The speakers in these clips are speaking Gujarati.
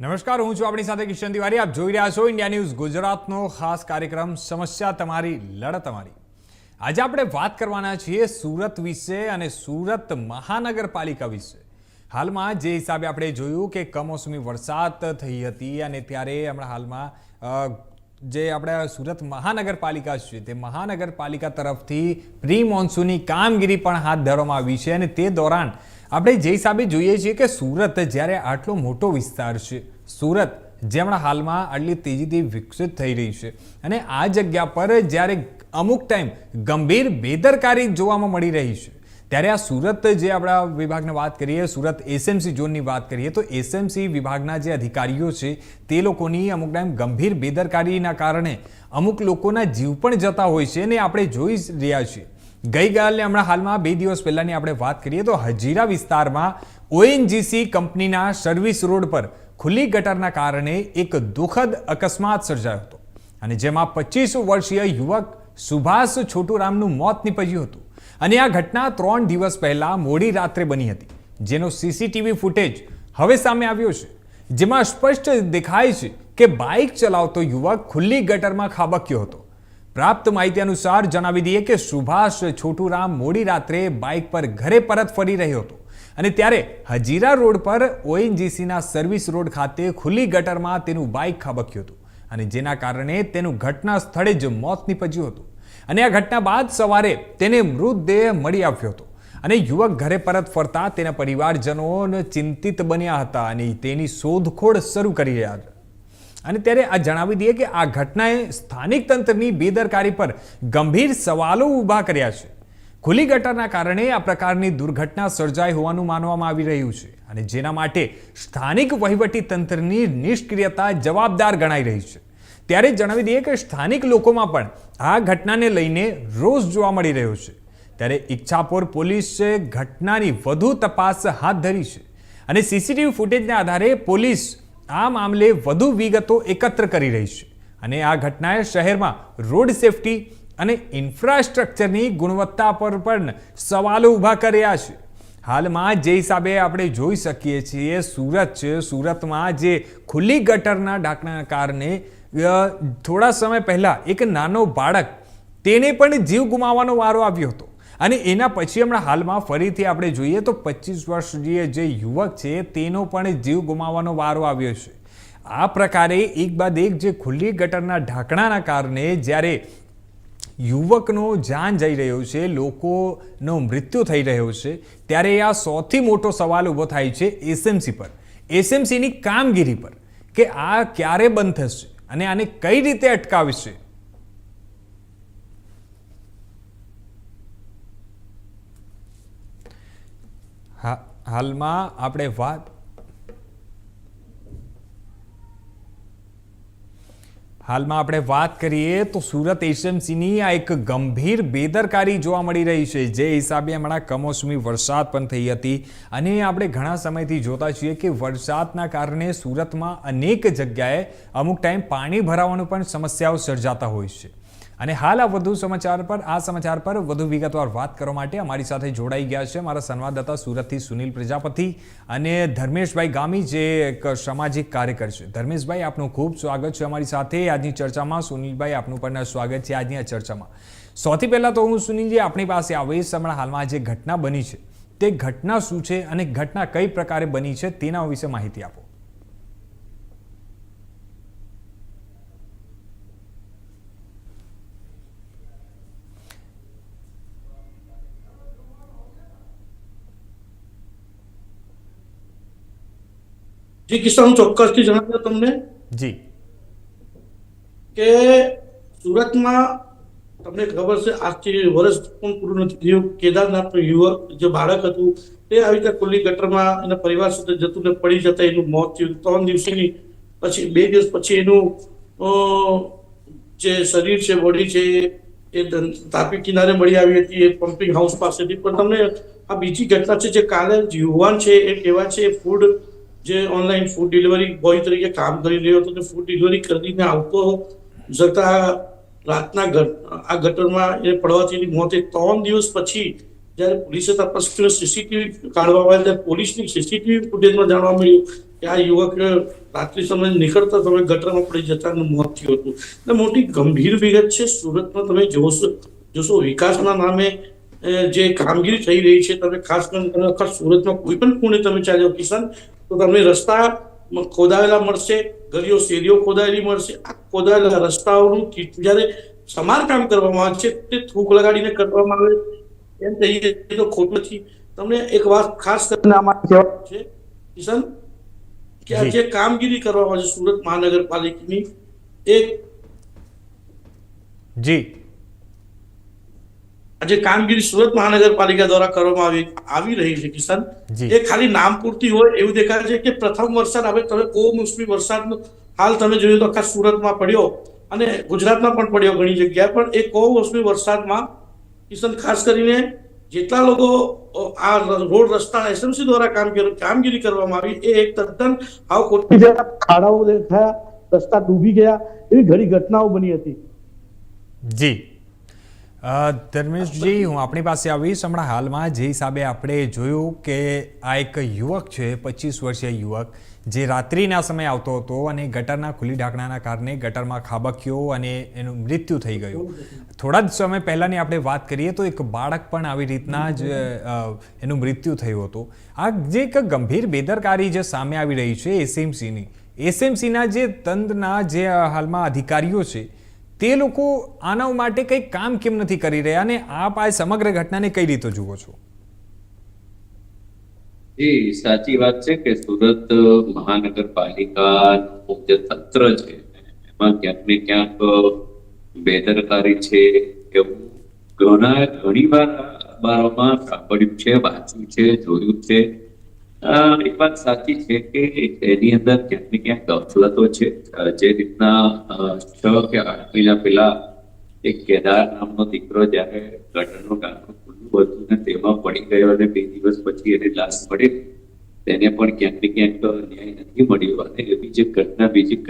નમસ્કાર, હું છું આપણી સાથે કિશન તિવારી. આપ જોઈ રહ્યા છો ઇન્ડિયા ન્યૂઝ ગુજરાતનો ખાસ કાર્યક્રમ, સમસ્યા તમારી, લડત તમારી. આજે આપણે વાત કરવાના છીએ સુરત વિશે અને સુરત મહાનગરપાલિકા વિશે. હાલમાં જે હિસાબે આપણે જોયું કે કમોસમી વરસાદ થઈ હતી અને ત્યારે હમણાં હાલમાં જે આપણે સુરત મહાનગરપાલિકા છે, તે મહાનગરપાલિકા તરફથી પ્રી મોન્સૂનની કામગીરી પણ હાથ ધરવામાં આવી છે અને તે દોરાન આપણે જે હિસાબે જોઈએ છીએ કે સુરત જ્યારે આટલો મોટો વિસ્તાર છે, સુરત જે હાલમાં આટલી તેજીથી વિકસિત થઈ રહી છે. અને આ જગ્યા પર જ્યારે અમુક ટાઈમ ગંભીર બેદરકારી જોવામાં મળી રહી છે. ત્યારે આ સુરત જે આપણા વિભાગની વાત કરીએ, સુરત એસએમસી ઝોનની વાત કરીએ, તો એસએમસી વિભાગના જે અધિકારીઓ છે, તે લોકોની અમુક ટાઈમ ગંભીર બેદરકારીના કારણે અમુક લોકોના જીવ પણ જતા હોય છે અને આપણે જોઈ રહ્યા છીએ ગઈકાલે હમણાં હાલમાં બે દિવસ પહેલાની આપણે વાત કરીએ તો હજીરા વિસ્તારમાં ઓએનજીસી કંપનીના સર્વિસ રોડ પર ખુલ્લી ગટરના કારણે એક દુઃખદ અકસ્માત સર્જાયો હતો. અને જેમાં પચીસ વર્ષીય યુવક સુભાષ છોટુરામનું મોત નીપજ્યું હતું. અને આ ઘટના ત્રણ દિવસ પહેલાં મોડી રાત્રે બની હતી. જેનો સીસીટીવી ફૂટેજ હવે સામે આવ્યો છે. જેમાં સ્પષ્ટ દેખાય છે કે બાઇક ચલાવતો યુવક ખુલ્લી ગટરમાં ખાબક્યો હતો. પ્રાપ્ત માહિતી અનુસાર જણાવી દઈએ કે સુભાષ છોટુરામ મોડી રાત્રે બાઇક પર ઘરે પરત ફરી રહ્યો હતો અને ત્યારે હજીરા રોડ પર ઓએનજીસીના સર્વિસ રોડ ખાતે ખુલ્લી ગટરમાં તેનું બાઇક ખાબક્યું હતું અને જેના કારણે તેનું ઘટના સ્થળે જ મોત નીપજ્યું હતું. અને આ ઘટના બાદ સવારે તેને મૃતદેહ મળી આવ્યો હતો અને યુવક ઘરે પરત ફરતા તેના પરિવારજનો ચિંતિત બન્યા હતા અને તેની શોધખોળ શરૂ કરી રહ્યા હતા. અને ત્યારે આ જણાવી દઈએ કે આ ઘટનાએ સ્થાનિક તંત્રની બેદરકારી પર ગંભીર સવાલો ઊભા કર્યા છે. ખુલ્લી ગટરના કારણે આ પ્રકારની દુર્ઘટના સર્જાઈ હોવાનું માનવામાં આવી રહ્યું છે અને જેના માટે સ્થાનિક વહીવટી તંત્રની નિષ્ક્રિયતા જવાબદાર ગણાઈ રહી છે. ત્યારે જણાવી દઈએ કે સ્થાનિક લોકોમાં પણ આ ઘટનાને લઈને રોષ જોવા મળી રહ્યો છે. ત્યારે ઈચ્છાપોર પોલીસે ઘટનાની વધુ તપાસ હાથ ધરી છે અને સીસીટીવી ફૂટેજના આધારે પોલીસ આ મામલે વધુ વિગતો એકત્ર કરી રહી છે અને આ ઘટનાએ શહેરમાં રોડ સેફટી અને ઇન્ફ્રાસ્ટ્રક્ચરની ગુણવત્તા પર પણ સવાલો ઊભા કર્યા છે. હાલમાં જે હિસાબે આપણે જોઈ શકીએ છીએ, સુરત છે. સુરતમાં જે ખુલ્લી ગટરના ઢાંકણાના કારણે થોડા સમય પહેલાં એક નાનો બાળક, તેને પણ જીવ ગુમાવવાનો વારો આવ્યો હતો. અને એના પછી હમણાં હાલમાં ફરીથી આપણે જોઈએ તો પચીસ વર્ષીય જે યુવક છે, તેનો પણ જીવ ગુમાવવાનો વારો આવ્યો છે. આ પ્રકારે એક બાદ એક જે ખુલ્લી ગટરના ઢાંકણાના કારણે જ્યારે યુવકનો જાન જઈ રહ્યો છે, લોકોનો મૃત્યુ થઈ રહ્યો છે, ત્યારે આ સૌથી મોટો સવાલ ઊભો થાય છે એસએમસી પર. એસએમસીની કામગીરી પર કે આ ક્યારે બંધ થશે અને આને કઈ રીતે અટકાવશે હા હાલમાં આપણે વાત હાલમાં આપણે વાત કરીએ તો સુરત એસએમસીની આ એક ગંભીર બેદરકારી જોવા મળી રહી છે. જે હિસાબે હમણાં કમોસમી વરસાદ પણ થઈ હતી અને આપણે ઘણા સમયથી જોતા છીએ કે વરસાદના કારણે સુરતમાં અનેક જગ્યાએ અમુક ટાઈમ પાણી ભરાવાનું પણ સમસ્યાઓ સર્જાતા હોય છે. અને હાલ આ વધુ સમાચાર પર આ સમાચાર પર વધુ વિગતવાર વાત કરવા માટે અમારી સાથે જોડાઈ ગયા છે મારા સંવાદદાતા સુરતથી સુનિલ પ્રજાપતિ અને ધર્મેશભાઈ ગામી, જે એક સામાજિક કાર્યકર છે. ધર્મેશભાઈ, આપનું ખૂબ સ્વાગત છે અમારી સાથે. આજની ચર્ચામાં સુનિલભાઈ આપનું પણ સ્વાગત છે આજની આ ચર્ચામાં. સૌથી પહેલાં તો હું સુનિલજી આપણી પાસે આવીશ. હમણાં હાલમાં જે ઘટના બની છે, તે ઘટના શું છે અને ઘટના કઈ પ્રકારે બની છે તેના વિશે માહિતી આપો. જી કિશન ચોક્કસથી જણાવ્યો તમને. જી. કે સુરતમાં તમને ખબર છે આજથી વર્ષ પણ પૂરું નથી થયું. કેદારનાથનું યુવક જે બાળક હતું તે આવી રીતે ખુલ્લી ગટરમાં એના પરિવાર સાથે જતું ને પડી જતા એનું મોત થયું. ત્રણ દિવસની પછી બે દિવસ પછી એનું જે શરીર છે બોડી છે એ તાપી કિનારે મળી આવી હતી એ પમ્પિંગ હાઉસ પાસેથી. પણ તમને આ બીજી ઘટના છે જે કાલે યુવાન છે એ કેવા છે ફૂડ જે ઓનલાઈન ફૂડ ડિલિવરી બોય તરીકે કામ કરી રહ્યો હતો ફૂડ ડિલિવરી કરીને આવતો જતા રાતના આ ગટરમાં એ પડવાથી મોત ત્રણ દિવસ પછી જ્યારે પોલીસે તપાસ કર્યો સીસીટીવી કાઢવામાં આવ્યા ત્યારે પોલીસની સીસીટીવી ફૂટેજમાં જાણવા મળ્યું કે આ યુવક રાત્રિ સમયે નીકળતા તમે ગટરમાં પડી જતા મોત થયું હતું. મોટી ગંભીર વિગત છે, સુરતમાં તમે જોશો જોશો વિકાસના નામે જે કામગીરી થઈ રહી છે, તમે ખાસ કરીને આખા સુરતમાં કોઈ પણ ખૂણે તમે ચાલ્યો કિશન તો તમને રસ્તા ખોદાયેલા મળશે ગલીઓ શેરીઓ ખોદાયેલી મળશે. આ ખોદાયેલા રસ્તાઓનું જ્યારે સમારકામ કરવામાં આવે છે તે થૂક લગાડીને કરવામાં આવે. એમ કહીએ તો ખોટું નથી તમને એક વાત ખાસ કરીને આમાં કહેવાનું છે કિશન કે આ જે કામગીરી કરવામાં આવે છે સુરત મહાનગરપાલિકાની એ જી. જે કામગીરી સુરત મહાનગરપાલિકા દ્વારા કરવામાં આવી આવી રહી છે કિશન. એ ખાલી નામ પૂરતી હોય એવું દેખાય છે કે પ્રથમ વરસાદ હવે તમે કોમોસમી વરસાદ હાલ તમે જોયું તો આખા સુરતમાં પડ્યો અને ગુજરાતમાં પણ પડ્યો ઘણી જગ્યાએ. પણ એ કોમોસમી વરસાદમાં કિશન ખાસ કરીને જેટલા લોકો આ રોડ રસ્તા એસએમસી દ્વારા કામ કર- કામગીરી કરવામાં આવી એ એક તદ્દન આવ ખોટી ખાડાઓ થયા રસ્તા ડૂબી ગયા એવી ઘણી ઘટનાઓ બની હતી. જી. ધર્મેશજી હું આપણી પાસે આવીશ. હમણાં હાલમાં જે હિસાબે આપણે જોયું કે આ એક યુવક છે, પચીસ વર્ષીય યુવક, જે રાત્રિના સમયે આવતો હતો અને ગટરના ખુલ્લી ઢાંકણાના કારણે ગટરમાં ખાબક્યો અને એનું મૃત્યુ થઈ ગયું. થોડા જ સમય પહેલાંની આપણે વાત કરીએ તો એક બાળક પણ આવી રીતના જ એનું મૃત્યુ થયું હતું. આ જે એક ગંભીર બેદરકારી જે સામે આવી રહી છે એસએમસીની. એસએમસીના જે તંત્રના જે હાલમાં અધિકારીઓ છે તે લોકો આના માટે કંઈ કામ કેમ નથી કરી રહ્યા અને આપ આ સમગ્ર ઘટનાને કઈ રીતે જુઓ છો? જી સાચી વાત છે કે સુરત મહાનગરપાલિકા જે તંત્ર છે. એમાં ક્યાંક ને ક્યાંક બેદરકારી છે એવું ઘણા ઘણી વાર અખબારોમાં સાંભળ્યું છે, વાંચ્યું છે, જોયું છે. અ, એ વાત સાચી છે કે એની અંદર ક્યાંક ને ક્યાંક ગફલતો છે. જે રીતના છ કે આઠ મહિના પહેલા એક કેદાર નામનો દીકરો જ્યારે ગટરનું ટાંકું ખુલ્લું હતું ને તેમાં પડી ગયો અને બે દિવસ પછી એની લાશ મળી તેને પણ ક્યાંક ને ક્યાંક ન્યાય નથી મળ્યો અને એવી જે ઘટના બીજી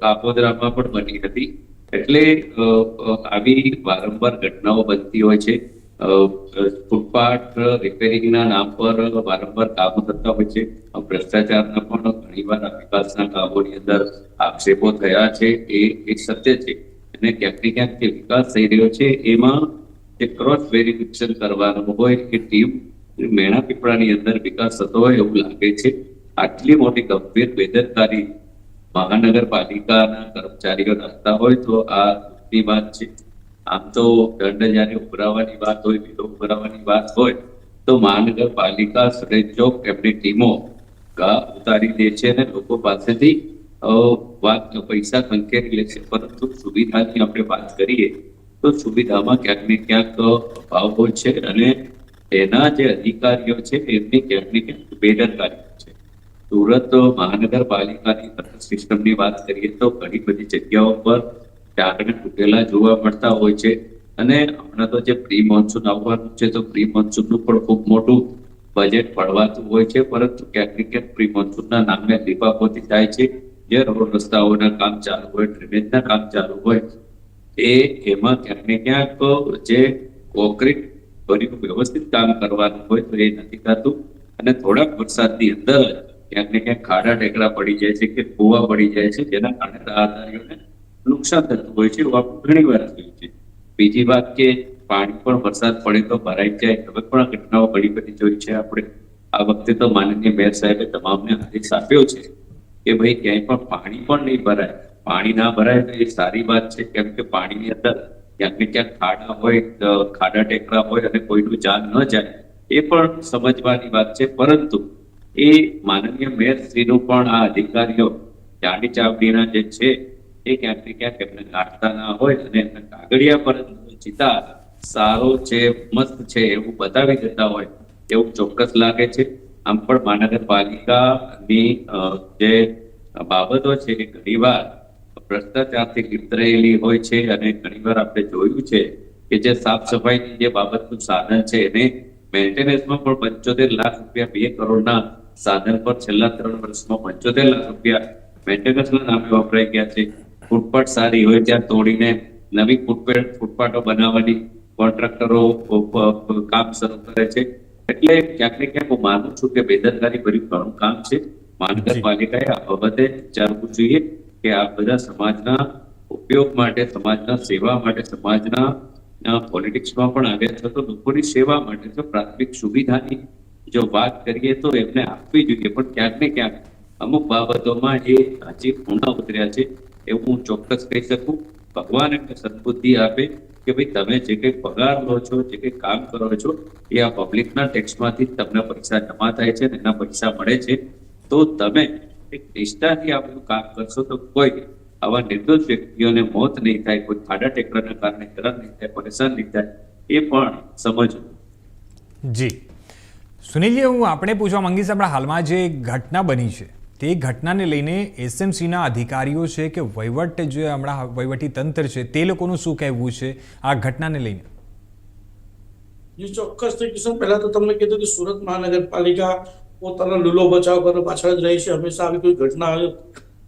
કાપોદરામાં પણ બની હતી. એટલે આવી વારંવાર ઘટનાઓ બનતી હોય છે. ફૂટપાથ રિપેરિંગના નામ પર વારંવાર કામો થતા હોય છે. ભ્રષ્ટાચારના પણ ઘણીવાર વિકાસના કામોની અંદર આક્ષેપો થયા છે. એ એ સત્ય છે. અને ક્યાંક ક્યાંક જે વિકાસ થઈ રહ્યો છે, એમાં જે ક્રોસ વેરિફિકેશન કરવાનું હોય કે ટીમ મેણા પીપળાની અંદર વિકાસ થતો હોય એવું લાગે છે. આટલી મોટી ગંભીર બેદરકારી મહાનગરપાલિકાના કર્મચારીઓ રાખતા હોય તો આ દુઃખની વાત છે. આમ તો દંડ જયારે ઉભરાવાની વાત હોય બિલો ઉભરાવાની વાત હોય, તો મહાનગરપાલિકા સરેચોક એમની ટીમો ઉતારી દે છે અને લોકો પાસેથી વાત, પૈસા સંકેરી લે છે. પરંતુ સુવિધાની આપણે વાત કરીએ, તો સુવિધામાં ક્યાંક ને ક્યાંક હોય છે અને એના જે અધિકારીઓ છે, એમની ક્યાંક ને ક્યાંક બેદરકારી છે. સુરત મહાનગરપાલિકાની સિસ્ટમની વાત કરીએ તો ઘણી બધી જગ્યાઓ પર ટાંકણે તૂટેલા જોવા મળતા હોય છે. અને હમણાં તો જે પ્રી મોન્સૂન આવવાનું છે, તો પ્રી મોન્સૂનનું પણ ખૂબ મોટું બજેટ ફળવાતું હોય છે. પરંતુ ક્યાંક ને ક્યાંક પ્રી મોન્સૂનના નામે લીપાપોતી થાય છે. જે રોડ રસ્તાઓના કામ ચાલુ હોય ડ્રેનેજના કામ ચાલુ હોય, એ એમાં ક્યાંક ને ક્યાંક જે કોન્ક્રીટ ભર્યું, વ્યવસ્થિત કામ કરવાનું હોય તો એ નથી થતું. અને થોડાક વરસાદની અંદર ક્યાંક ને ક્યાંક ખાડા ટેકરા પડી જાય છે કે કુવા પડી જાય છે. જેના કારણે રાહદારીઓને નુકસાન થતું હોય છે એવું આપણે ઘણી વાર થયું છે. બીજી વાત કે પાણી પણ વરસાદ પડે તો ભરાઈ જાય. હવે પણ આ ઘટનાઓ ઘણી બધી જોઈ છે આપણે. આ વખતે તો માનનીય મેયર સાહેબે તમામને આદેશ આપ્યો છે કે ભાઈ ક્યાંય પણ પાણી પણ નહીં ભરાય. પાણી ના ભરાય તો એ સારી વાત છે. કેમ કે પાણીની અંદર ક્યાંક ને ક્યાંક ખાડા હોય ખાડા ટેકરા હોય અને કોઈનું જાન ન જાય. એ પણ સમજવાની વાત છે. પરંતુ એ માનનીય મેયર શ્રીનું પણ આ અધિકારીઓ ચાંદી ચાવડીના જે છે એ ક્યાંક ક્યાંક એમને ગાંઠતા ના હોય અને એમના કાગળિયા પર ચિતા, સારો છે, મસ્ત છે એવું બતાવી દેતા હોય, એવું ચોક્કસ લાગે છે. આમ પણ મહાનગરપાલિકાની જે બાબતો છે એ ઘણીવાર ભ્રષ્ટાચારથી લિપ્ત રહેલી હોય છે અને ઘણીવાર આપણે જોયું છે કે જે સાફ સફાઈની જે બાબતનું સાધન છે એને મેન્ટેનન્સમાં પણ પંચોતેર લાખ રૂપિયા બે કરોડના સાધન પર છેલ્લા ત્રણ વર્ષમાં પંચોતેર લાખ રૂપિયા મેન્ટેનન્સના નામે વપરાઈ ગયા છે. ફૂટપાથ સારી હોય ત્યાં તોડીને નવી ફૂટપેટ ફૂટપાથો બનાવવાની કોન્ટ્રાક્ટરો કામ શરૂ કરે છે. એટલે ક્યાંક ને ક્યાંક હું માનું છું કે બેદરકારી ભર્યું ઘણું કામ છે. મહાનગરપાલિકાએ આ બાબતે વિચારવું જોઈએ કે આ બધા સમાજના ઉપયોગ માટે સમાજના સેવા માટે સમાજના પોલિટિક્સમાં પણ આવ્યા છે તો લોકોની સેવા માટે તો પ્રાથમિક સુવિધાની જો વાત કરીએ તો એમને આપવી જોઈએ. પણ ક્યાંક ને ક્યાંક અમુક બાબતોમાં એ હજી ઊંડા ઉતર્યા છે. એવું હું ચોક્કસ કહી શકું? ભગવાન એમને સદબુદ્ધિ આપે કે ભાઈ તમે જે કંઈ પગાર લો છો, જે કંઈ કામ કરો છો, એ આ પબ્લિકના ટેક્સમાંથી તમને પૈસા જમા થાય છે એના પૈસા મળે છે. તો તમે એક નિષ્ઠાથી આ બધું કામ કરશો તો કોઈ આવા નિર્દોષ વ્યક્તિઓને મોત નહીં થાય, કોઈ ખાડા ટેકરાના કારણે હેરાન નહીં થાય, પરેશાન નહીં થાય, એ પણ સમજવું. જી. સુનિલજી, હું આપણે પૂછવા માંગીશ, આપણા હાલમાં જે ઘટના બની છે. તે ઘટનાને લઈને એસએમસીના અધિકારીઓ છે કે વહીવટ જે હમણાં વહીવટી તંત્ર છે, તે લોકોનું શું કહેવું છે આ ઘટનાને લઈને? ચોક્કસ. થઈ કિશન, પહેલા તો તમને કીધું કે સુરત મહાનગરપાલિકા પોતાનો લૂલો બચાવ કરવા પાછળ જ રહી છે. હંમેશા આવી કોઈ ઘટના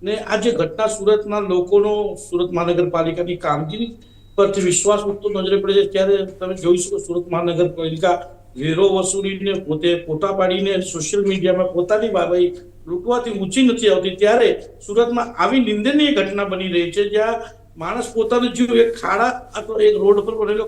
ને આ જે ઘટના સુરતના લોકોનો, સુરત મહાનગરપાલિકાની કામગીરી પરથી વિશ્વાસ ઉઠતો નજરે પડે છે. ત્યારે તમે જોઈ શકો સુરત મહાનગરપાલિકા વેરો વસૂલીને પોતે પોતા પાડીને સોશિયલ મીડિયામાં પોતાની બાબાઈ લૂંટવાથી ઊંચી નથી આવતી. ત્યારે સુરતમાં આવી નિંદનીય ઘટના બની રહી છે. જ્યાં માણસ પોતાનો જીવ એક ખાડા અથવા એક રોડ પર બનેલો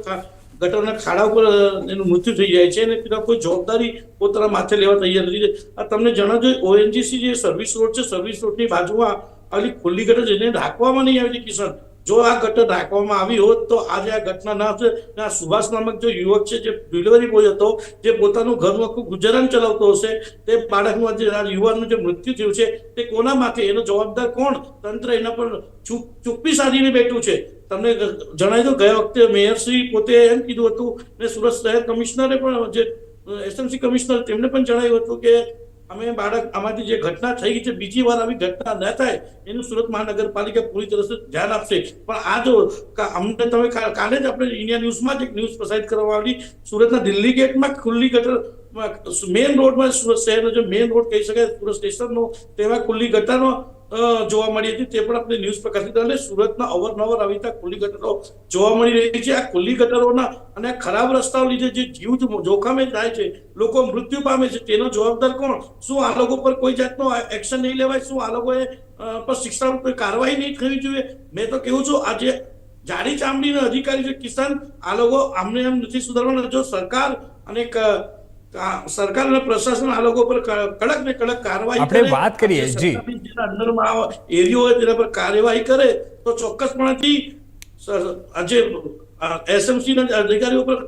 ગટરના ખાડા ઉપર એનું મૃત્યુ થઈ જાય છે અને તેના કોઈ જવાબદારી પોતાના માથે લેવા તૈયાર નથી. આ તમને જણાવજો ઓએનજીસી જે સર્વિસ રોડ છે સર્વિસ રોડની બાજુમાં આવી ખુલ્લી ગટર જેને રાખવામાં નહીં આવી છે કિશન જો આ ઘટના રાખવામાં આવી હોત, તો આજે આ ઘટના ના થશે આ સુભાષ નામક જો યુવક છે, જે ડિલિવરી બોય હતો, જે પોતાનું ઘરનું આખું ગુજરાન ચલાવતો હશે, તે બાળકનું જે યુવાનનું જે મૃત્યુ થયું છે, તે કોના માથે એનો જવાબદાર કોણ? તંત્ર એના પર ચૂપ ચૂપ્પી સાધીને બેઠું છે. તમને જણાવી દો, ગયા વખતે મેયરશ્રી પોતે એમ કીધું હતું, ને સુરત શહેર કમિશનરે પણ જે, એસએમસી કમિશનર તેમણે પણ જણાવ્યું હતું કે અમે બાળક, આમાંથી જે ઘટના થઈ છે, બીજી વાર આવી ઘટના ન થાય, એનું સુરત મહાનગરપાલિકા પૂરી તરફ ધ્યાન આપશે. પણ આ જો અમને તમે કાલે જ આપણે ઇન્ડિયા ન્યૂઝમાં જ એક ન્યૂઝ પ્રસારિત કરવામાં આવી. સુરતના દિલ્હી ગેટમાં ખુલ્લી ગટર મેઇન રોડમાં સુરત શહેરનો જે મેઇન રોડ કહી શકાય, સુરત સ્ટેશનનો તેવા ખુલ્લી ગટરનો જોવા મળી હતી. તે પણ આપણે ન્યૂઝ પ્રકાશિત અને સુરતના અવારનવાર આવી રીતે ખુલ્લી ગટરો જોવા મળી રહી છે. આ ખુલ્લી ગટરોના અને ખરાબ રસ્તાઓ લીધે જે જીવ જોખમે થાય છે, લોકો મૃત્યુ પામે છે, તેનો જવાબદાર કોણ? શું આ લોકો પર કોઈ જાતનો એક્શન નહીં લેવાય? શું આ લોકોએ પર શિક્ષણ કોઈ કાર્યવાહી નહીં થવી જોઈએ? મેં તો કહું છું, આજે જાડી ચામડીના અધિકારી છે કિસાન, આ લોકો આમને એમ નથી સુધારવાના. જો સરકાર અને સરકાર અને પ્રશાસન આ લોકો પર કડક ને કડક કાર્યવાહી આપણે વાત કરીએ, જી. અંદરમાં એરિયો હોય તેના પર કાર્યવાહી કરે તો ચોક્કસપણેથી આજે એસએમસી ના અધિકારીઓ પર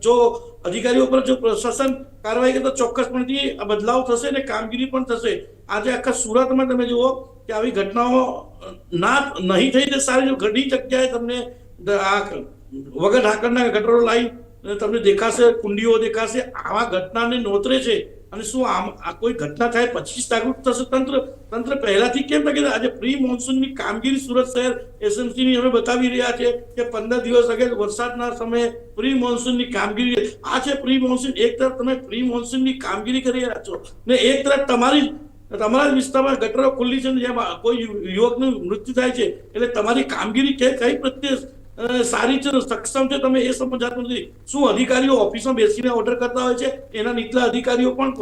જો અધિકારીઓ પર જો પ્રશાસન કાર્યવાહી કરે તો ચોક્કસપણેથી બદલાવ થશે ને કામગીરી પણ થશે આજે આખા સુરતમાં તમે જુઓ કે આવી ઘટનાઓ ના નહીં થઈ તે સારી ઘણી જગ્યાએ તમને આ વગર ઢાંકણના ગટરો લાઈન તમને દેખાશે, કુંડીઓ દેખાશે, આવા ઘટનાને નોતરે છે. અને શું આમ, આ કોઈ ઘટના થાય પછી જ થશે તંત્ર? તંત્ર પહેલાથી કેમ ના, આજે પ્રી મોન્સૂનની કામગીરી સુરત શહેર એસએમસીની અમે બતાવી રહ્યા છે કે પંદર દિવસ અગાઉ વરસાદના સમયે પ્રી મોન્સૂનની કામગીરી આ છે પ્રી મોન્સૂન એક તરફ તમે પ્રી મોન્સૂનની કામગીરી કરી રહ્યા છો. ને એક તરફ તમારી તમારા વિસ્તારમાં ગટરો ખુલ્લી છે ને જેમાં કોઈ યુવકનું મૃત્યુ થાય છે. એટલે તમારી કામગીરી કે, કઈ પ્રત્યે સારી છે સક્ષમ છે. તમે એ સમજાતું નથી. શું અધિકારીઓ ઓફિસમાં બેસીને ઓર્ડર કરતા હોય છે? એના નીચલા અધિકારીઓ પણ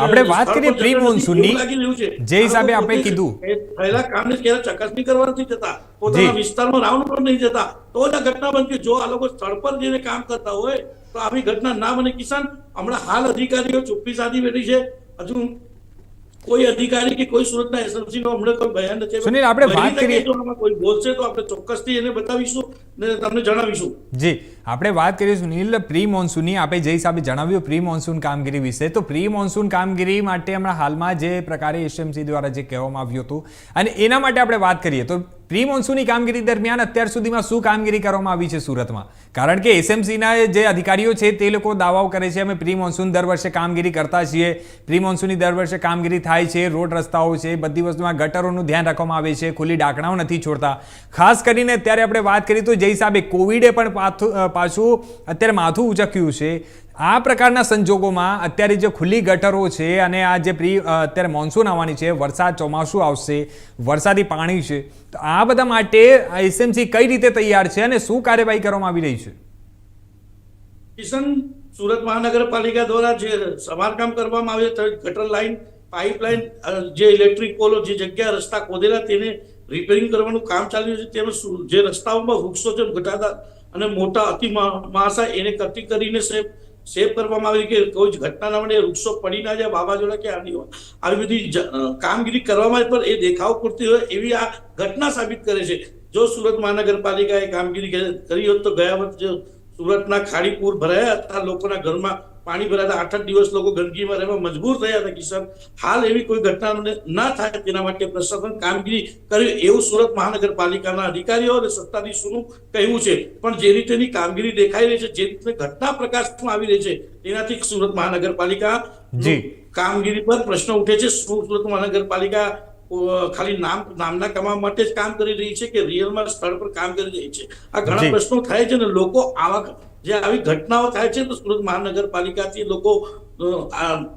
આપણે વાત કરીએ પ્રી pre નથી. monsoon ની, એવું લાગી રહ્યું છે. જે હિસાબે આપણે કીધું. થયેલા કામને ક્યારે ચકાસણી કરવા નથી જતા. પોતાના વિસ્તારમાં રાઉન્ડ પર નહીં જતા. તો જ આ ઘટના બનતી જો આ લોકો સ્થળ પર જઈને કામ કરતા હોય તો આવી ઘટના ના બને. કિસાન હમણાં હાલ અધિકારીઓ ચુપ્પી સાધી બેઠી છે. હજુ કોઈ અધિકારી કે કોઈ સુરતના એસએમસી નો હમણાં કોઈ બયાન નથી સુનિલ, આપણે વાત કરીએ- કોઈ બોલશે તો આપણે ચોક્કસથી એને બતાવીશું ને તમને જણાવીશું. જી. આપણે વાત કરીએ સુનિલ પ્રી મોન્સૂનની આપણે જે હિસાબે જણાવ્યું પ્રી મોન્સૂન કામગીરી વિશે. તો પ્રી મોન્સૂન કામગીરી માટે હમણાં હાલમાં જે પ્રકારે એસએમસી દ્વારા જે કહેવામાં આવ્યું હતું અને એના માટે આપણે વાત કરીએ. તો પ્રી મોન્સૂનની કામગીરી દરમિયાન અત્યાર સુધીમાં શું કામગીરી કરવામાં આવી છે સુરતમાં? કારણ કે એસએમસીના જે અધિકારીઓ છે તે લોકો દાવાઓ કરે છે. અમે પ્રી મોન્સૂન દર વર્ષે કામગીરી કરતા છીએ. પ્રી મોન્સૂનની દર વર્ષે કામગીરી થાય છે. રોડ રસ્તાઓ છે. બધી વસ્તુમાં ગટરોનું ધ્યાન રાખવામાં આવે છે. ખુલ્લી ડાકણાઓ નથી છોડતા. ખાસ કરીને અત્યારે આપણે વાત કરીએ તો જે હિસાબે કોવિડે પણ અ, પાછું અત્યારે માથું ઉચક્યું છે. આ પ્રકારના સંજોગોમાં અત્યારે જે ખુલ્લી ગટરો છે અને આ જે પ્રી અત્યારે મોન્સૂન આવવાની છે, વરસાદ ચોમાસું આવશે, વરસાદી પાણી છે, તો આ બધા માટે એસએમસી કઈ રીતે તૈયાર છે અને શું કાર્યવાહી કરવામાં આવી રહી છે? કિશન, સુરત મહાનગરપાલિકા દ્વારા જે સમારકામ કરવામાં આવે ગટર લાઈન પાઇપલાઇન જે ઇલેક્ટ્રિક પોલો જે જગ્યા રસ્તા ખોદેલા, તેને રિપેરિંગ કરવાનું કામ ચાલ્યું છે. તેમાં જે રસ્તાઓમાં વૃક્ષો છે ઘટાતા અને મોટા અતિ મહા- મહાશય એને કટી કરીને સેફ સેફ કરવામાં આવી કે કોઈ જ ઘટના ના બને વૃક્ષો પડી ના જાય, વાવાઝોડા કે આની આવી બધી કામગીરી કરવામાં પણ એ દેખાવ પૂરતી હોય એવી આ ઘટના સાબિત કરે છે. જો સુરત મહાનગરપાલિકાએ કામગીરી કરી હોત તો ગયા વર્ષે સુરતના ખાડીપુર ભરાયા હતા, લોકોના ઘરમાં પાણી ભરાતા આઠ આઠ દિવસ લોકો ગંદકીમાં રહેવા મજબૂર થયા હતા કિશન હાલ એવી કોઈ ઘટના ના થાય તેના માટે પ્રશાસન કામગીરી કરે એવું સુરત મહાનગરપાલિકાના અધિકારીઓ અને સત્તાધીશોનું કહેવું છે. પણ જે રીતેની કામગીરી દેખાઈ રહી છે જે રીતે ઘટના પ્રકાશમાં આવી રહી છે તેનાથી સુરત મહાનગરપાલિકા કામગીરી પર પ્રશ્ન ઉઠે છે. સુરત મહાનગરપાલિકા ખાલી નામ નામના કમાવા માટે જ કામ કરી રહી છે કે રિયલમાં સ્થળ પર કામ કરી રહી છે? આ ઘણા પ્રશ્નો થાય છે ને લોકો આવા જે આવી ઘટનાઓ થાય છે, તો સુરત મહાનગરપાલિકાથી લોકો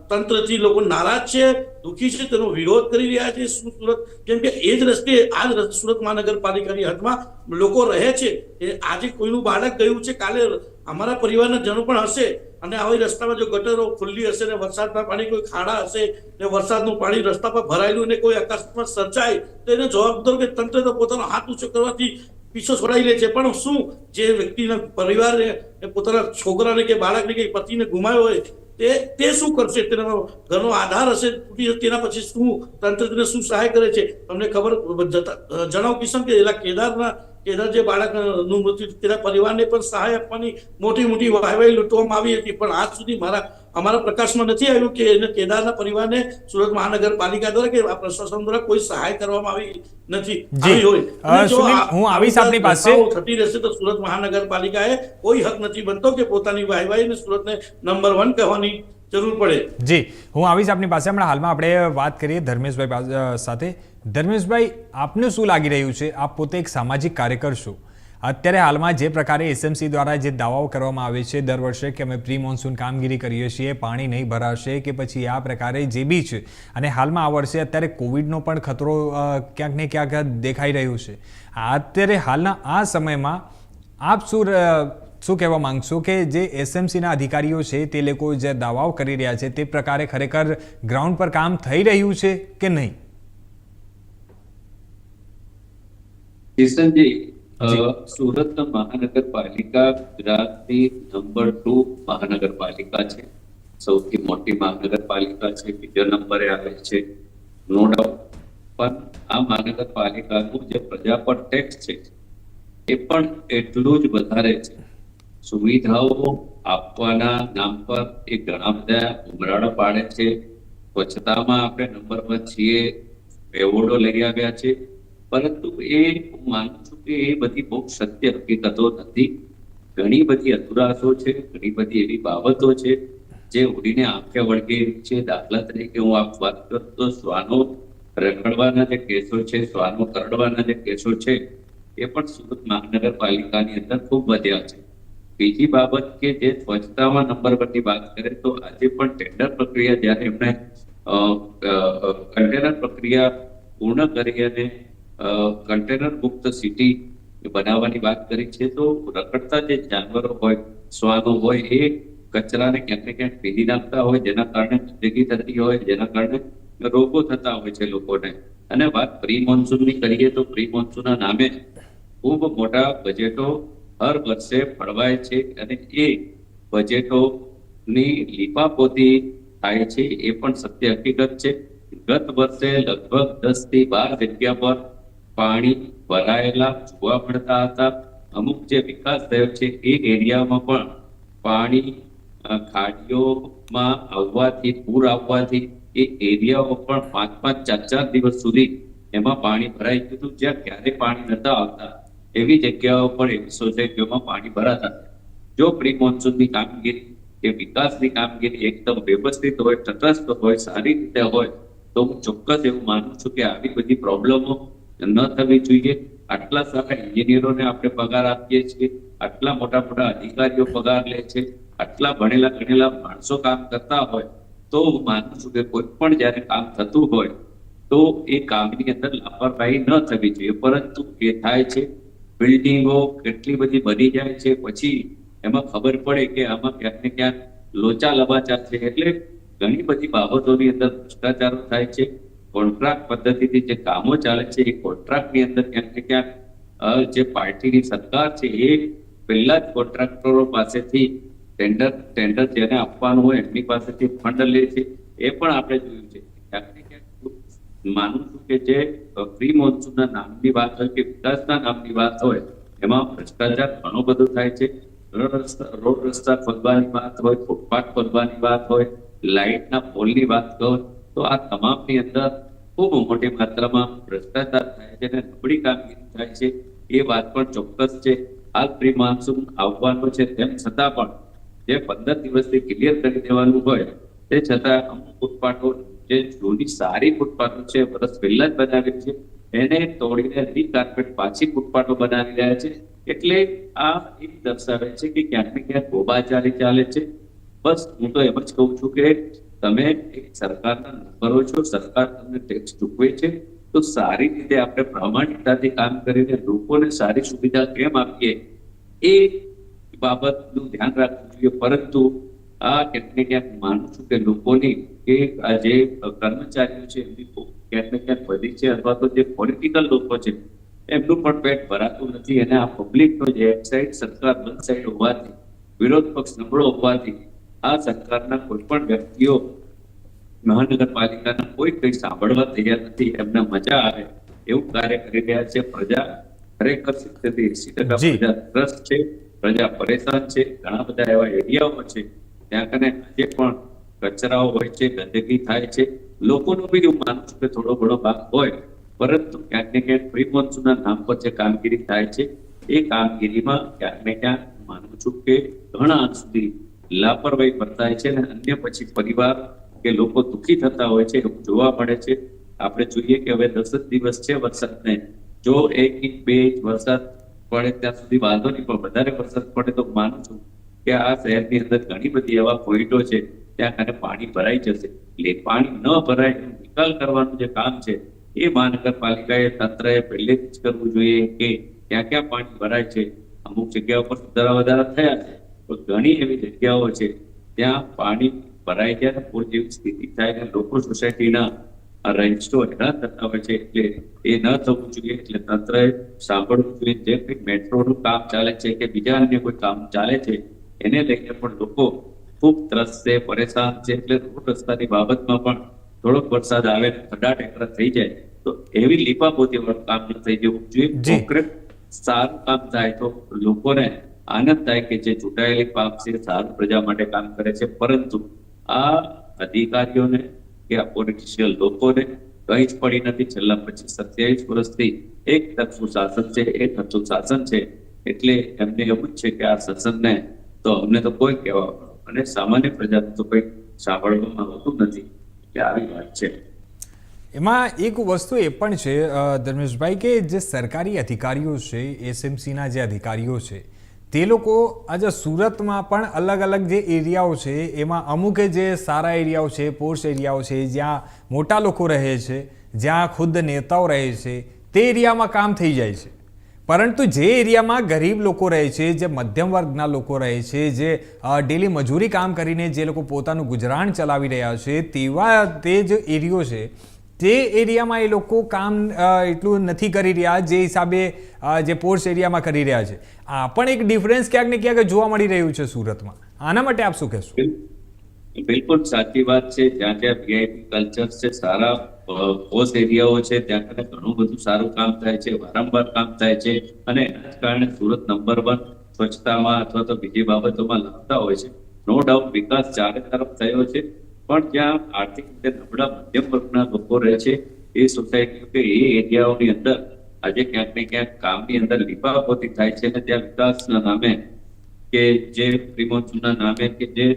તંત્રથી લોકો નારાજ છે, દુઃખી છે, તેનો વિરોધ કરી રહ્યા છે સુરત. કેમ કે એ જ રસ્તે, આ જ રસ્તે સુરત મહાનગરપાલિકાની હદમાં લોકો રહે છે. એ આજે કોઈનું બાળક ગયું છે, કાલે અમારા પરિવારના જનો પણ હશે. અને આવી રસ્તામાં જો ગટરો ખુલ્લી હશે ને વરસાદના પાણી કોઈ ખાડા હશે ને વરસાદનું પાણી રસ્તા પર ભરાયેલું ને કોઈ અકસ્માત સર્જાય, તો એને જવાબદાર કે તંત્ર તો પોતાનો હાથ ઊંચો કરવાથી પીછો છોડાઈ લે છે. પણ શું જે વ્યક્તિના પરિવારને પોતાના છોકરાને કે બાળકને કે પતિને ગુમાવ્યો હોય, તે તે શું કરશે? તેનો ઘરનો આધાર હશે, તૂટી તેના પછી શું તંત્રને શું સહાય કરે છે? તમને ખબર જણાવો કિશન કે એલા કેદારના, કેદાર જે બાળકનું મૃત્યુ તેના પરિવારને પણ સહાય આપવાની મોટી મોટી વાહવાહી લૂંટવામાં આવી હતી. પણ આજ સુધી મારા અમારા પ્રકાશમાં નથી આવ્યું કે એને કેદારના પરિવારને સુરત મહાનગરપાલિકા દ્વારા કે આ પ્રશાસન દ્વારા કોઈ સહાય કરવામાં આવી નથી. આવી હોય. જો હું આવીશ આપની પાસે. થતી રહેશે તો સુરત મહાનગરપાલિકાએ કોઈ હક નથી બનતો કે પોતાની વાહવાહીને સુરતને નંબર વન કહેવાની જરૂર પડે. જી. હું આવીશ આપની પાસે. હમણાં હાલમાં આપણે વાત કરીએ ધર્મેશભાઈ સાથે. ધર્મેશભાઈ આપને શું લાગી રહ્યું છે? આપ પોતે એક સામાજિક કાર્યકર છો. અત્યારે હાલમાં જે પ્રકારે એસએમસી દ્વારા જે દાવાઓ કરવામાં આવે છે, દર વર્ષે કે અમે પ્રી મોન્સૂન કામગીરી કરીએ છીએ, પાણી નહીં ભરાશે કે પછી આ પ્રકારે જે બી છે. અને હાલમાં આ વર્ષે અત્યારે કોવિડનો પણ ખતરો ક્યાંક ને ક્યાંક દેખાઈ રહ્યો છે. અત્યારે હાલના આ સમયમાં આપ શું શું કહેવા માંગશો કે જે એસએમસીના અધિકારીઓ છે તે લોકો જે દાવાઓ કરી રહ્યા છે તે પ્રકારે ખરેખર ગ્રાઉન્ડ પર કામ થઈ રહ્યું છે કે નહીં? કિશનજી સુરત મહાનગરપાલિકા ગુજરાતની નંબર ટુ મહાનગરપાલિકા છે. સૌથી મોટી મહાનગરપાલિકા છે, બીજા નંબરે આવે છે. નો ડાઉટ પણ આ મહાનગરપાલિકાનું જે પ્રજા પર ટેક્સ છે, એ પણ એટલું જ વધારે છે. સુવિધાઓ આપવાના નામ પર એ ઘણા બધા ઉમરાળો પાડે છે. સ્વચ્છતામાં આપણે નંબર પર છીએ. એવોર્ડો લઈ આવ્યા છે. પરંતુ એ હું માનું છું કે એ બધી બહુ સત્ય હકીકતો નથી. ઘણી બધી અધુરાશો છે, ઘણી બધી એવી બાબતો છે, જે ઉડીને આંખે વળગે છે. દાખલા તરીકે હું આપ વાત કરું તો શ્વાનો રખડવાના જે કેસો છે, શ્વાનો કરડવાના જે કેસો છે, એ પણ સુરત મહાનગરપાલિકાની અંદર ખૂબ વધ્યા છે. બીજી બાબત કે જે સ્વચ્છતામાં નંબર પરથી વાત કરે તો આજે પણ ટેન્ડર પ્રક્રિયા જ્યારે એમણે કન્ટેનર પ્રક્રિયા પૂર્ણ કરી અને કન્ટેનર મુક્ત સિટી બનાવવાની વાત કરી છે તો રખડતા જે જાનવરો હોય શ્વાનો હોય એ કચરાને ક્યાંક ને ક્યાંક પીધી નાખતા હોય, જેના કારણે ગંદકી થતી હોય, જેના કારણે રોગો થતા હોય છે લોકોને. અને વાત પ્રી મોન્સૂનની કરીએ તો પ્રી મોન્સૂનના નામે ખૂબ મોટા બજેટો હર વર્ષે ફળવાય છે અને એ બજેટોની લીપાપોતી થાય છે એ પણ સત્ય હકીકત છે. ગત વર્ષે લગભગ દસથી બાર જગ્યા પર પાણી ભરાયેલા જોવા મળતા હતા. અમુક જે વિકાસ થયો છે એ એરિયામાં પણ પાણી ખાડીઓમાં આવવાથી, પૂર આવવાથી એ એરિયાઓ પણ પાંચ પાંચ, ચાર ચાર દિવસ સુધી એમાં પાણી ભરાઈ ગયું હતું. જ્યાં ક્યારે પાણી નતા આવતા. એવી જગ્યાઓ પર એવી સોસાયટીઓમાં પાણી ભરાતા. જો પ્રી મોન્સૂનની કામગીરી કે વિકાસની કામગીરી એકદમ વ્યવસ્થિત હોય, તટસ્થ હોય, સારી રીતે હોય, તો હું ચોક્કસ એવું માનું છું કે આવી બધી પ્રોબ્લેમો ન થવી જોઈએ. આટલા સારા એન્જિનિયરોને આપણે પગાર આપીએ છીએ. આટલા મોટા મોટા અધિકારીઓ પગાર લે છે. આટલા ભણેલા ગણેલા માણસો કામ કરતા હોય, તો હું માનું છું કે કોઈ પણ જ્યારે કામ થતું હોય, તો એ કામની અંદર લાપરવાહી ન થવી જોઈએ. પરંતુ એ થાય છે, બિલ્ડિંગો કેટલી બધી બની જાય છે. પછી એમાં ખબર પડે કે આમાં ક્યાંક ને ક્યાંક લોચા લબાચા છે. એટલે ઘણી બધી બાબતોની અંદર ભ્રષ્ટાચારો થાય છે. કોન્ટ્રાક્ટ પદ્ધતિથી જે કામો ચાલે છે, એ કોન્ટ્રાક્ટની અંદર ક્યાંક ક્યાંક જે પાર્ટીની સરકાર છે, એ પહેલા જ કોન્ટ્રાક્ટરો પાસેથી ટેન્ડર ટેન્ડર જેને આપવાનું હોય, એમની પાસેથી ફંડ લે છે. એ પણ આપણે જોયું છે. ક્યાંક ક્યાંક માનું છું કે જે પ્રી મોન્સૂનના નામની વાત હોય કે વિકાસના નામની વાત હોય, એમાં ભ્રષ્ટાચાર ઘણો બધો થાય છે. રોડ રસ્તા રોડ રસ્તા ખોદવાની વાત હોય, ફૂટપાથ ખોદવાની વાત હોય, લાઇટના પોલની વાત હોય તો આ તમામની અંદર ખૂબ મોટી માત્રામાં ભ્રષ્ટાચાર થાય છે અને નબળી કામગીરી થાય છે. એ વાત પણ ચોક્કસ છે. હાલ પ્રી મોન્સૂન આવવાનો છે તેમ છતાં પણ જે પંદર દિવસથી ક્લિયર કરી દેવાનું હોય, તે છતાં અમુક ફૂટપાથો જે જૂની સારી ફૂટપાથો છે, વર્ષ પહેલા જ બનાવી છે, એને તોડીને રીકાર્પેટ પાછી ફૂટપાથો બનાવી રહ્યા છે. એટલે આ એ દર્શાવે છે કે ક્યાંક ને ક્યાંક ગોબાચારી ચાલે છે. બસ, હું તો એમ જ કહું છું કે તમે એક સરકારના નંબરો છો, સરકાર તમને ટેક્સ ચૂકવે છે, તો સારી રીતે આપણે પ્રામાણિકતાથી કામ કરીને લોકોને સારી સુવિધા કેમ આપીએ, એ બાબતનું ધ્યાન રાખવું જોઈએ. પરંતુ આ ક્યાંક ક્યાંક માનું છું કે લોકોની કે આ જે કર્મચારીઓ છે, એમની ક્યાંક ને ક્યાંક વધી છે અથવા તો જે પોલિટિકલ લોકો છે, એમનું પણ પેટ ભરાતું નથી. અને આ પબ્લિકનો જે એક સાઈડ સરકાર વન સાઈડ હોવાથી, વિરોધ પક્ષ નબળો હોવાથી આ સરકારના કોઈ પણ વ્યક્તિઓ મહાનગરપાલિકાના કોઈ કઈ સાંભળવા તૈયાર નથી એમને મજા આવે એવું કાર્ય કરી રહ્યા છે. પ્રજા ખરેખર સિત્તેરથી એસી ટકા પ્રજા ત્રસ્ત છે. પ્રજા પરેશાન છે. ઘણા બધા એવા એરિયાઓ છે. ત્યાં કને આજે પણ કચરાઓ હોય છે ગંદકી થાય છે. લોકોનો બી હું માનું છું કે થોડો ઘણો ભાગ હોય પરંતુ ક્યાંક ને ક્યાંક પ્રી મોન્સૂનના નામ પર જે કામગીરી થાય છે એ કામગીરીમાં ક્યાંક ને ક્યાંક માનું છું કે ઘણા અંશ સુધી લાપરવાહી વર્તાય છે અને અન્ય પછી પરિવાર કે લોકો દુઃખી થતા હોય છે એવું જોવા મળે છે. આપણે જોઈએ કે હવે દસ જ દિવસ છે વરસાદને. જો એક ઇંચ, બે ઇંચ વરસાદ પડે ત્યાં સુધી વાંધો નહીં, પણ વધારે વરસાદ પડે તો માનું છું કે આ શહેરની અંદર ઘણી બધી એવા પોઈન્ટો છે, ત્યાં કારણે પાણી ભરાઈ જશે. એટલે પાણી ન ભરાય એનો નિકાલ કરવાનું જે કામ છે, એ મહાનગરપાલિકાએ તંત્રએ પહેલેથી જ કરવું જોઈએ કે ક્યાં ક્યાં પાણી ભરાય છે. અમુક જગ્યાઓ પર સુધારા વધારા થયા છે. તો ઘણી એવી જગ્યાઓ છે ત્યાં પાણી ભરાઈ ગયા પૂર જેવી સ્થિતિ થાય અને લોકો સોસાયટીના રહીશો હેરાન થતા હોય છે એટલે એ ન થવું જોઈએ એટલે તંત્રએ સાંભળવું જોઈએ જે કંઈક મેટ્રોનું કામ ચાલે છે કે બીજા અન્ય કોઈ કામ ચાલે છે એને લઈને પણ લોકો ખૂબ ત્રસ્ત છે પરેશાન છે એટલે રોડ રસ્તાની બાબતમાં પણ થોડોક વરસાદ આવે ખડા ટેકરા થઈ જાય તો એવી લીપાપોતી વાળું કામ ન થઈ જવું જોઈએ. કોન્ક્રીટ સારું કામ થાય તો લોકોને આનંદ થાય કે જે ચૂંટાયેલી પાપ છે સારું પ્રજા માટે કામ કરે છે. પરંતુ આ અધિકારીઓને કે આ પોલિટિશિયલ લોકોને કઈ જ પડી નથી. છેલ્લા પચીસ સત્યાવીસ વર્ષથી એક તરફનું શાસન છે, એક તરફનું શાસન છે. એટલે એમને એવું જ છે કે આ શાસનને તો અમને તો કોઈ કહેવા અને સામાન્ય પ્રજાને તો કોઈ સાંભળવામાં આવતું નથી કે આવી વાત છે. એમાં એક વસ્તુ એ પણ છે ધર્મેશભાઈ, કે જે સરકારી અધિકારીઓ છે, એસએમસીના જે અધિકારીઓ છે તે લોકો આજે સુરતમાં પણ અલગ અલગ જે એરિયાઓ છે, એમાં અમુક જે સારા એરિયાઓ છે પોર્સ એરિયાઓ છે, જ્યાં મોટા લોકો રહે છે, જ્યાં ખુદ નેતાઓ રહે છે, તે એરિયામાં કામ થઈ જાય છે. પરંતુ જે એરિયામાં ગરીબ લોકો રહે છે, જે મધ્યમ વર્ગના લોકો રહે છે, જે ડેલી મજૂરી કામ કરીને જે લોકો પોતાનું ગુજરાન ચલાવી રહ્યા છે, તેવા તે જ એરિયો છે તે એરિયામાં એ લોકો કામ એટલું નથી કરી રહ્યા, જે હિસાબે જે પોર્સ એરિયામાં કરી રહ્યા છે. આ પણ એક ડિફરન્સ ક્યાંક ને ક્યાંક જોવા મળી રહ્યું છે સુરતમાં. આના માટે આપ શું કહેશો? બિલકુલ સાચી વાત છે. જ્યાં જ્યાં વીઆઈપી કલ્ચર છે, સારા પોસ એરિયાઓ છે, ત્યાં કને ઘણું બધું સારું કામ થાય છે, વારંવાર કામ થાય છે. અને એના જ કારણે સુરત નંબર વન સ્વચ્છતામાં અથવા તો બીજી બાબતોમાં લાવતા હોય છે. નો ડાઉટ વિકાસ ચારે તરફ થયો છે. પણ જ્યાં આર્થિક રીતે નબળા મધ્યમ વર્ગના લોકો રહે છે. એ સોસાયટીઓ કે એ એરિયાઓની અંદર આજે ક્યાંક ને ક્યાંક કામની અંદર લીપાપોતી થાય છે અને ત્યાં વિકાસના નામે કે જે પ્રિમોન્સુનના નામે કે જે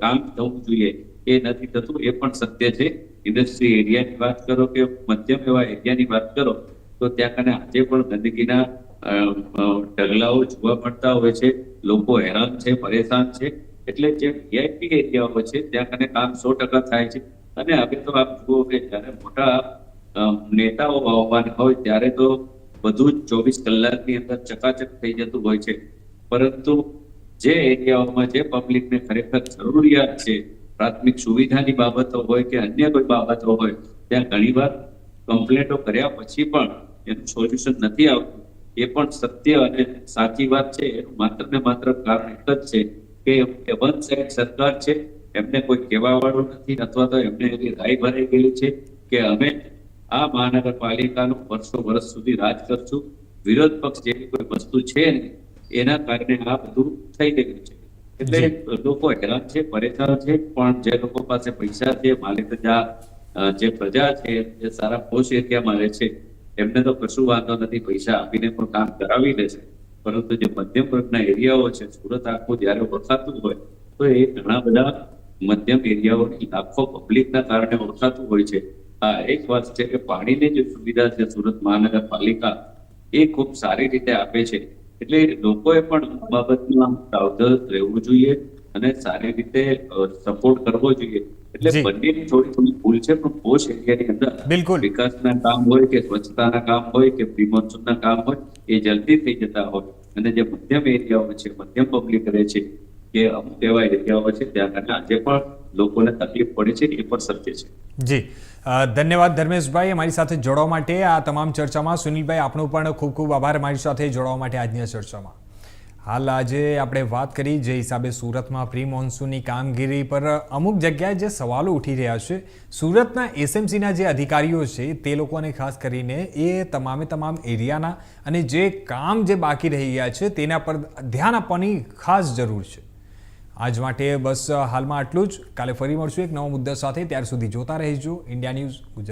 કામ થવું જોઈએ એ નથી થતું, એ પણ સત્ય છે. ઇન્ડસ્ટ્રી એરિયાની વાત કરો કે મધ્યમ એવા એરિયાની વાત કરો, તો ત્યાં કને આજે પણ ગંદકીના ઢગલાઓ જોવા મળતા હોય છે. લોકો હેરાન છે, પરેશાન છે. એટલે જે વીઆઈપી એરિયાઓ છે, ત્યાં કને કામ સો ટકા થાય છે. અને હવે તો આપ જુઓ કે જ્યારે મોટા નેતાઓ આવવાના હોય, ત્યારે તો બધું જ ચોવીસ કલાકની અંદર ચકાચક થઈ જતું હોય છે. પરંતુ જે એરિયાઓમાં જે પબ્લિકને ખરેખર જરૂરિયાત છે, પ્રાથમિક સુવિધાની બાબતો હોય કે અન્ય કોઈ બાબતો હોય, ત્યાં ઘણીવાર કમ્પ્લેન્ટો કર્યા પછી પણ એનું સોલ્યુશન નથી આવતું. એ પણ સત્ય અને સાચી વાત છે. એનું માત્ર ને માત્ર કારણ એક જ છે. કે વન સાઈડ સરકાર છે એમને કોઈ કહેવા વાળું નથી અથવા તો એમને એવી રાય ભરાઈ ગયેલી છે કે અમે આ મહાનગરપાલિકાનું વર્ષો વર્ષ સુધી રાજ કરશું. વિરોધ પક્ષ જેવી કોઈ વસ્તુ છે એના કારણે આ બધું થઈ ગયું છે. એટલે લોકો હેરાન છે પરેશાન છે પણ જે લોકો પાસે પૈસા છે માલિક જે પ્રજા છે જે સારા પોસ્ટ એરિયામાં રહે છે એમને તો કશું વાંધો નથી. પૈસા આપીને પણ કામ કરાવી લે છે. પરંતુ જે મધ્યમ વર્ગના એરિયાઓ છે, સુરત આખું જ્યારે ઓળખાતું હોય, તો એ ઘણા બધા મધ્યમ એરિયાઓની આખો પબ્લિકના કારણે ઓળખાતું હોય છે. આ એક વાત છે કે પાણીની જે સુવિધા છે સુરત મહાનગરપાલિકા, એ ખૂબ સારી રીતે આપે છે. એટલે લોકોએ પણ બાબતમાં સાવધ રહેવું જોઈએ અને સારી રીતે સપોર્ટ કરવો જોઈએ. એટલે. બંનેની થોડી થોડી ભૂલ છે પણ પોસ્ટ એરિયાની અંદર બિલકુલ. વિકાસના કામ હોય કે સ્વચ્છતાના કામ હોય કે પ્રિમોન્સૂનના કામ હોય એ જલ્દી થઈ જતા હોય. અને જે મધ્યમ એરિયાઓ છે મધ્યમ પબ્લિક રહે છે કે અમુક એવા એરિયાઓ છે ત્યાં આગળ આજે પણ લોકોને તકલીફ પડે છે એ પણ સત્ય છે. જી. ધન્યવાદ ધર્મેશભાઈ અમારી સાથે જોડવા માટે આ તમામ ચર્ચામાં. સુનિલભાઈ આપનો પણ ખૂબ ખૂબ આભાર અમારી સાથે જોડવા માટે આજની ચર્ચામાં. હાલ આજે આપણે વાત કરી જે હિસાબે સુરતમાં પ્રી મોન્સૂનની કામગીરી પર અમુક જગ્યાએ જે સવાલો ઉઠી રહ્યા છે, સુરતના એસએમસીના જે અધિકારીઓ છે, તે લોકોને ખાસ કરીને એ તમામે તમામ એરિયાના અને જે કામ જે બાકી રહી ગયા છે, તેના પર ધ્યાન આપવાની ખાસ જરૂર છે. આજ માટે બસ હાલમાં આટલું જ. કાલે ફરી મળશું એક નવો મુદ્દા સાથે. ત્યાર સુધી જોતા રહેજો. India news Gujarat.